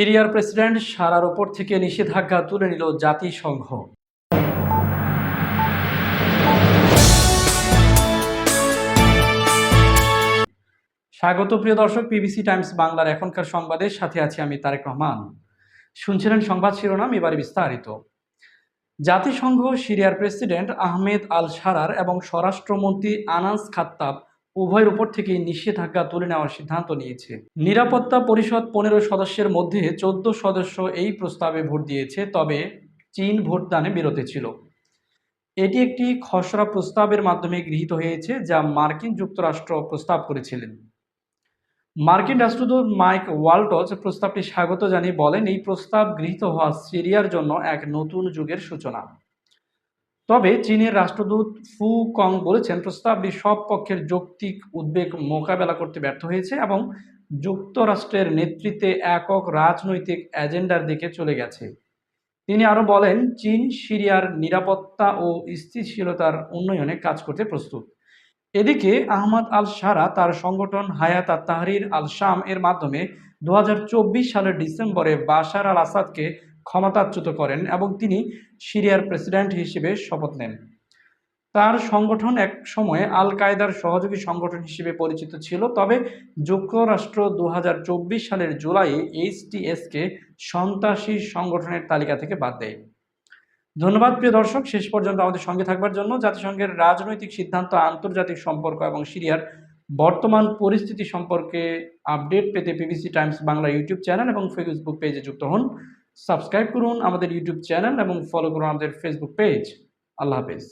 সিরিয়ার প্রেসিডেন্ট সারার ওপর থেকে নিষেধাজ্ঞা তুলে নিল জাতিসংঘ। স্বাগত প্রিয় দর্শক, পিবিসি টাইমস বাংলার এখনকার সংবাদের সাথে আছি আমি তারেক রহমান। শুনছিলেন সংবাদ শিরোনাম, এবারে বিস্তারিত। জাতিসংঘ, সিরিয়ার প্রেসিডেন্ট আহমেদ আল সারার এবং স্বরাষ্ট্রমন্ত্রী আনাস খাত্তাব উভয়ের উপর থেকে নিষেধাজ্ঞা তুলে নেওয়ার সিদ্ধান্ত নিয়েছে। নিরাপত্তা পরিষদ পনেরো সদস্যের মধ্যে চোদ্দ সদস্য এই প্রস্তাবে ভোট দিয়েছে, তবে চীন ভোটদানে বিরত ছিল। এটি একটি খসড়া প্রস্তাবের মাধ্যমে গৃহীত হয়েছে, যা মার্কিন যুক্তরাষ্ট্র প্রস্তাব করেছিলেন। মার্কিন রাষ্ট্রদূত মাইক ওয়াল্টজ প্রস্তাবটি স্বাগত জানিয়ে বলেন, এই প্রস্তাব গৃহীত হওয়া সিরিয়ার জন্য এক নতুন যুগের সূচনা। তবে চীনের রাষ্ট্রদূত ফু কং বলেছেন, প্রস্তাবটি সব পক্ষের যৌক্তিক উদ্বেগ মোকাবেলা করতে ব্যর্থ হয়েছে এবং যুক্তরাষ্ট্রের নেতৃত্বে একক রাজনৈতিক এজেন্ডার দিকে চলে গেছে। তিনি আরও বলেন, চীন সিরিয়ার নিরাপত্তা ও স্থিতিশীলতার উন্নয়নে কাজ করতে প্রস্তুত। এদিকে আহমদ আল সারা তার সংগঠন হায়াত তাহরির আল শাম এর মাধ্যমে দু হাজার চব্বিশ সালের ডিসেম্বরে বাশার আল আসাদকে ক্ষমতাচ্যুত করেন এবং তিনি সিরিয়ার প্রেসিডেন্ট হিসেবে শপথ নেন। তার সংগঠন এক সময়ে আল কায়দার সহযোগী সংগঠন হিসেবে পরিচিত ছিল, তবে যুক্তরাষ্ট্র দু হাজার চব্বিশ সালের জুলাইয়ে এইচটিএসকে সন্ত্রাসী সংগঠনের তালিকা থেকে বাদ দেয়। ধন্যবাদ প্রিয় দর্শক, শেষ পর্যন্ত আমাদের সঙ্গে থাকবার জন্য। জাতিসংঘের রাজনৈতিক সিদ্ধান্ত, আন্তর্জাতিক সম্পর্ক এবং সিরিয়ার বর্তমান পরিস্থিতি সম্পর্কে আপডেট পেতে PBC Times Bangla YouTube channel এবং ফেসবুক পেজে যুক্ত হন। সাবস্ক্রাইব করুন আমাদের ইউটিউব চ্যানেল এবং ফলো করুন আমাদের ফেসবুক পেজ আল্লাহ হাফেজ।